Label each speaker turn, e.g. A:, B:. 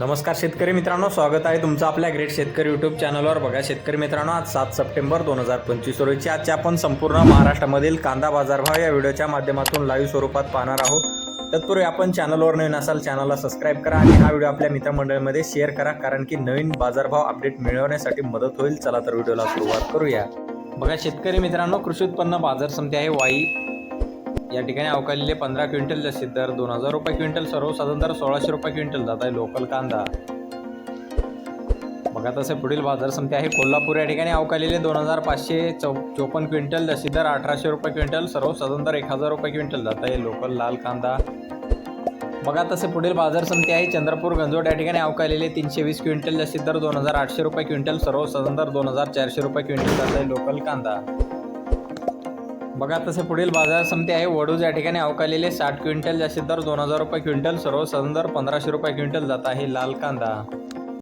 A: नमस्कार शेतकरी मित्रांनो स्वागत आहे तुमचं आपल्या ग्रेट शेतकरी यूट्यूब चॅनलवर बघा शेतकरी मित्रांनो आज सात सप्टेंबर दोन हजार पंचवीस रोजी आजचे आपण संपूर्ण महाराष्ट्रामधील कांदा बाजारभाव या व्हिडिओच्या माध्यमातून लाईव्ह स्वरूपात पाहणार आहोत. तत्पूर्वी आपण चॅनलवर नवीन असाल चॅनलला सबस्क्राईब करा आणि हा व्हिडिओ आपल्या मित्रमंडळीमध्ये शेअर करा कारण की नवीन बाजारभाव अपडेट मिळवण्यासाठी मदत होईल. चला तर व्हिडिओला सुरुवात करूया. बघा शेतकरी मित्रांनो कृषी उत्पन्न बाजार समिती आहे वाई. या ठिकाणी अवकालेले पंधरा क्विंटल जास्तीत दर दोन हजार रुपये क्विंटल सर्वसाधारण दर सोळाशे रुपये क्विंटल जात आहे लोकल कांदा. बघा तसे पुढील बाजार समिती आहे. कोल्हापूर या ठिकाणी अवकालेले दोन हजार पाचशे चौ चोपन्न क्विंटल जशी दर अठराशे रुपये क्विंटल सर्वसाधारण दर एक हजार रुपये क्विंटल जात आहे लोकल लाल कांदा. बघा तसे पुढील बाजार समिती आहे. चंद्रपूर गंजोड या ठिकाणी अवकालेले तीनशे वीस क्विंटल जशी दर दोन हजार आठशे रुपये क्विंटल सर्वसाधारण दर दोन हजार चारशे रुपये क्विंटल जात आहे लोकल कांदा. बघा तसे पुढील बाजार समिती आहे. वडूज या ठिकाणी अवकालेले साठ क्विंटल जास्तीत दर दोन हजार रुपये क्विंटल सर्वसाधारण दर पंधराशे रुपये क्विंटल जात आहे लाल कांदा.